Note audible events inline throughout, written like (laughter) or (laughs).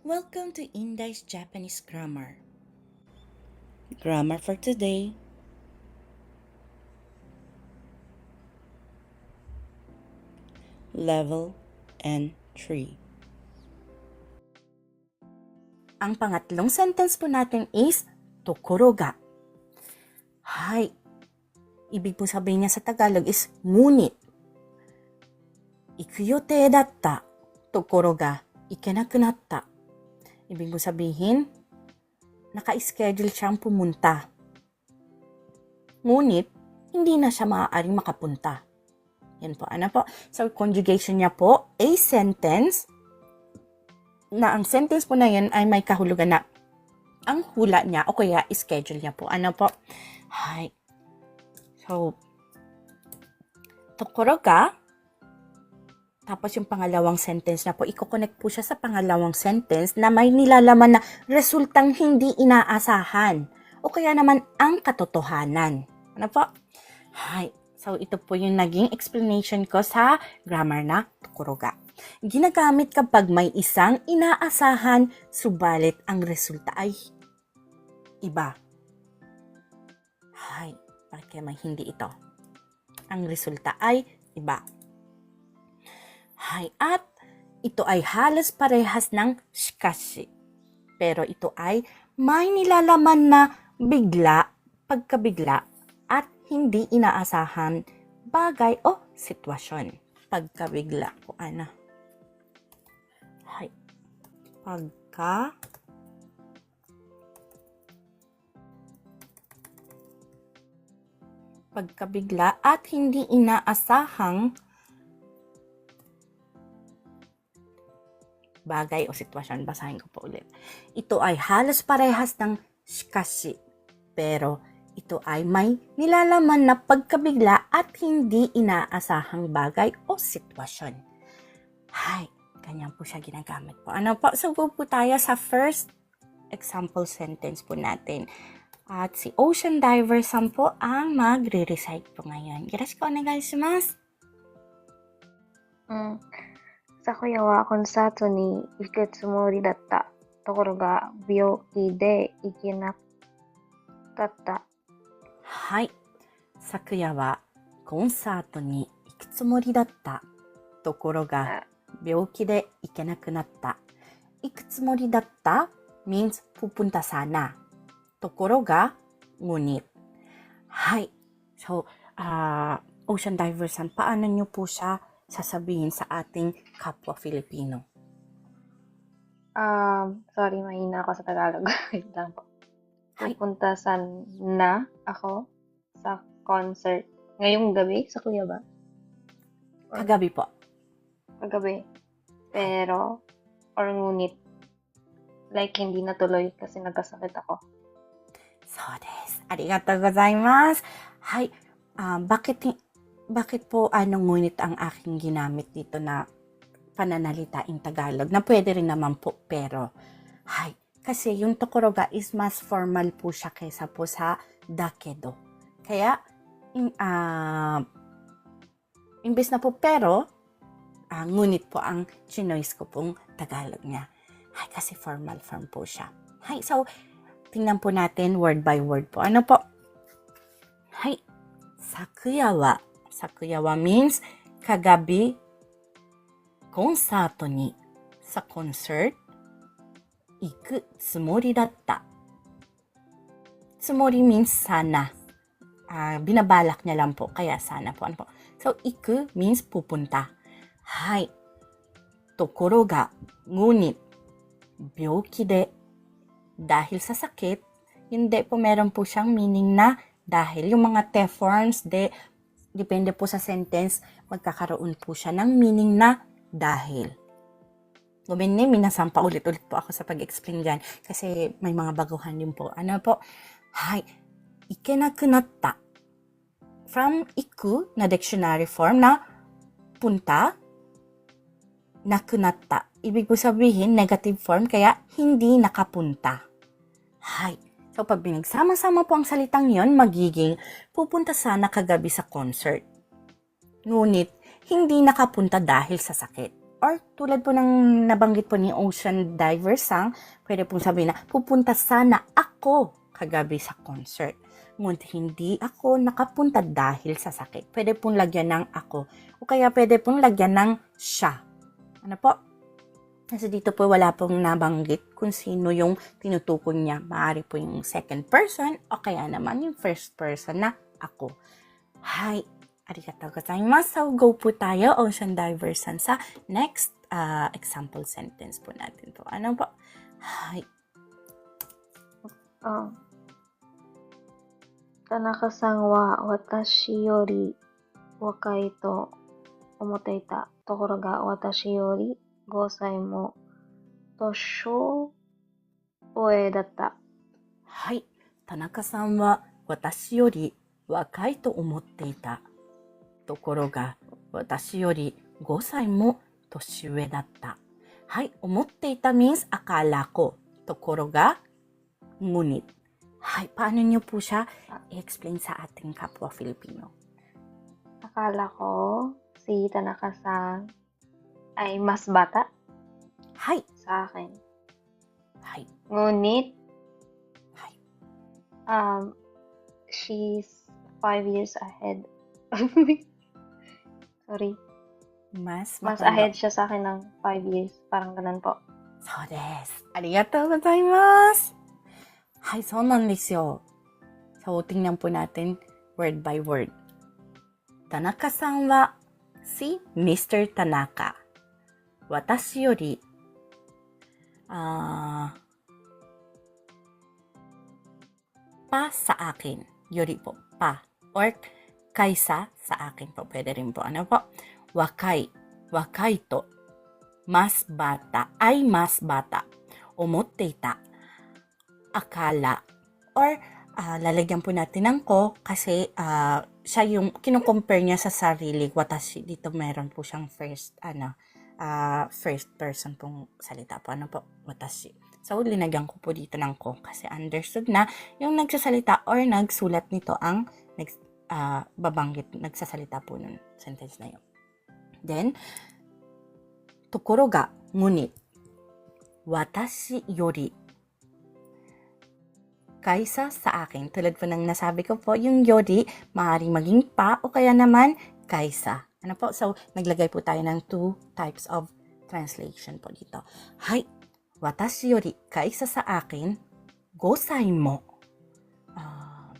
Welcome to Indai's Japanese Grammar. Grammar for today. Level N3. Ang pangatlong sentence po natin is tokoro ga. Hay. Ibig po sabihin niya sa Tagalog is ngunit. Ikuyote datta. Tokoro ga ikenakunatta. Ibig po sabihin, naka-schedule siyang pumunta. Ngunit, hindi na siya maaaring makapunta. Yan po. Ano po? So, conjugation niya po, a sentence, na ang sentence po na yan ay may kahulugan na ang hula niya o kaya schedule niya po. Ano po? Hi. So, tokoro ga, tapos yung pangalawang sentence na po, i-connect po siya sa pangalawang sentence na may nilalaman na resultang hindi inaasahan o kaya naman ang katotohanan. Ano po? Hi. So, ito po yung naging explanation ko sa grammar na tukuroga. Ginagamit kapag may isang inaasahan, subalit ang resulta ay iba. Hi. Bakit may hindi ito? Ang resulta ay iba. Hay, at ito ay halos parehas ng shikashi. Pero ito ay may nilalaman na bigla, pagkabigla, at hindi inaasahan bagay o sitwasyon. Pagkabigla po, ana. Hay. Pagka pagkabigla at hindi inaasahang bagay o sitwasyon. Basahin ko po ulit. Ito ay halos parehas ng shikashi. Pero ito ay may nilalaman na pagkabigla at hindi inaasahang bagay o sitwasyon. Hay, ganyan po siya ginagamit po. Ano po? So, go po tayo sa first example sentence po natin. At si Ocean Diver Sam po ang magre-recite po ngayon. Yoroshiku onegaishimasu. うん。昨夜はコンサートに行くつもりだった。ところが病気で行けなかった。はい。昨夜はコンサートに行くつもりだった。ところが病気で行けなくなった。行くつもりだった means pupunta sana. ところが ngunit. Hi. So, ah Ocean Diver San, paano nyo po siya sasabihin sa ating kapwa Filipino? Um, sorry, mahina ako sa Tagalog. (laughs) Wait lang po. Pupunta sa na ako sa concert ngayong gabi sa Kuya ba? Or, Kagabi po. Kagabi. Pero, or ngunit, like hindi natuloy kasi nagkasakit ako. So, des. Arigatou gozaimasu. Hi. Uh, ah, bakit bakit po ano ngunit ang aking ginamit dito na pananalita in Tagalog na pwede rin naman po pero hay kasi yung tokoroga is mas formal po siya kaysa po sa dakedo. Kaya in, ah imbes na po pero ah, ngunit po ang chinoise ko pong Tagalog niya. Hay kasi formal form po siya. Hay so tingnan po natin word by word po. Ano po? Hay. Sakuya wa means kagabi コンサートに sa concert 行くつもりだった。つもり means sana. Ah, binabalak niya lang po, kaya sana po. Ano po? So, iku means pupunta. Hai. Tokoro ga, ngunit, byoki de, dahil sa sakit, hindi po meron po siyang meaning na dahil yung mga te forms de depende po sa sentence magkakaroon po siya ng meaning na dahil. Gumini, minasan pa ulit-ulit po ako sa pag-explain dyan kasi may mga baguhan din po. Ano po? Hay, ikenakunatta. From iku na dictionary form na punta, nakunatta. Ibig po sabihin, negative form, kaya hindi nakapunta. Hay. So, pag binagsama-sama po ang salitang yon magiging pupunta sana kagabi sa concert. Ngunit, hindi nakapunta dahil sa sakit. Or tulad po ng nabanggit po ni Ocean Diver Sang, pwede pong sabihin na pupunta sana ako kagabi sa concert. Ngunit hindi ako nakapunta dahil sa sakit. Pwede pong lagyan ng ako. O kaya pwede pong lagyan ng siya. Ano po? Kasi dito po wala pong nabanggit kung sino yung tinutukoy niya. Maari po yung second person o kaya naman yung first person na ako. Hi, arigatou gozaimasu. So, go po tayo, ocean diversion, sa next uh, example sentence po natin po. Ano po? Hi. Ah. Oh. Tanaka-san wa watashi yori wakai to omote ita tokoro ga watashi yori 五歳も年をえだった。はい、田中さんは私より若いと思っていたところが私より五歳も年上だった。はい、思っていた means あからこところがむに。はい、パニョプシャ、エクスプレインサーアティンカプロフィリピンノ。あからこ、シーさん。ay mas bata Hay, sa akin. hay, Ngunit, hay. um, she's five years ahead of (laughs) me. Sorry. Mas, Mas matanda. ahead siya sa akin ng five years. Parang ganun po. So des. ありがとうございます。はい、そうなんですよ。So, tingnan po natin word by word. Tanaka さんは si Mr. Tanaka. 私より、ah, pa sa akin. Yori po, pa. Or kaysa sa akin po. Pwede rin po. Ano po? Wakai. Wakai to mas bata ay mas bata. Umoteta. Akala. Or, ah, lalagyan po natin ng ko kasi ah, siya yung, kinukompare niya sa sarili. Watashi. Dito meron po siyang first, ano, uh, first person pong salita po. Ano po? Watashi. So, linagyan ko po dito ng ko kasi understood na yung nagsasalita or nagsulat nito ang nag, uh, babanggit, nagsasalita po nun sentence na yun. Then, tokoro ga ngunit watashi yori kaysa sa akin. Tulad po ng nasabi ko po, yung yori maaaring maging pa o kaya naman kaysa. Ano po? So, naglagay po tayo ng two types of translation po dito. Hai, watashi yori kaysa sa akin, gosai mo. Um,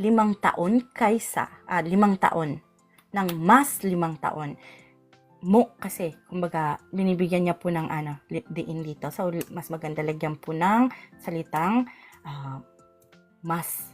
limang taon kaysa, ah, limang taon ng mas limang taon. Mo kasi, kumbaga, binibigyan niya po ng ano, diin dito. So, mas maganda lagyan po ng salitang ah, mas.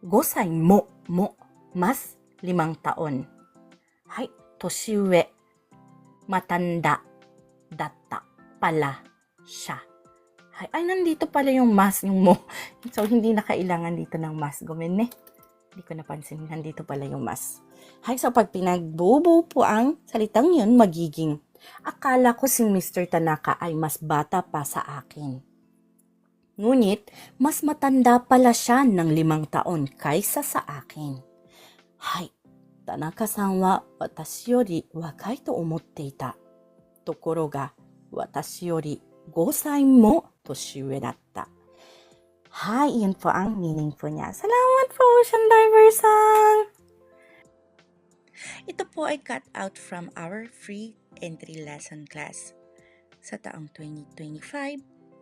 Gosay mo, mo, mas limang taon. Hay, toshiue, matanda, datta, pala, siya. Ay, ay, nandito pala yung mas, yung mo. (laughs) So, hindi na kailangan dito ng mas. Gumin eh. Hindi ko napansin. Nandito pala yung mas. Hay, so pag pinagbubuo po ang salitang yun, magiging, akala ko si Mr. Tanaka ay mas bata pa sa akin. Ngunit, mas matanda pala siya ng limang taon kaysa sa akin. Hay, Tanaka-san wa watashi yori wakai to omotte ita. Tokoro ga, watashi yori 5歳も年上だった。Hi, yun po ang meaning po niya. Salamat po, Ocean Diver Sang! Ito po ay cut out from our free entry lesson class. Sa taong 2025,